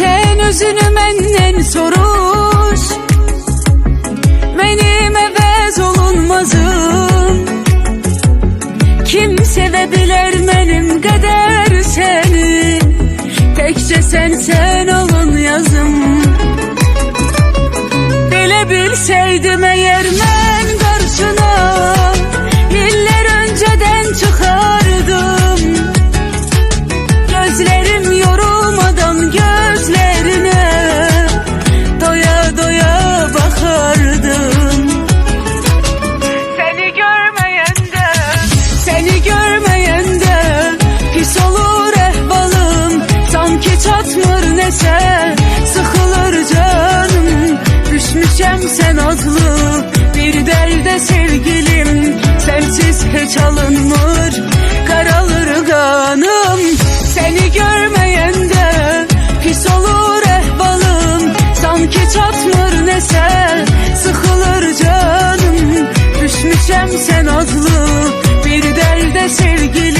Sen özünü menden soruş Benim əvəz olunmazım. Kim sevebilir benim kadar seni. Tekçe sen sen olun yazım. Bile bilseydim eğer ben Sanki çatmır nese Sıkılır canım. Düşmüşem sen adlı Bir derde sevgilim. Sensiz hiç alınmır Karalır kanım Seni görmeyende Pis olur ehvalım. Sanki çatmır nese Sıkılır canım. Düşmüşem sen adlı Bir derde sevgilim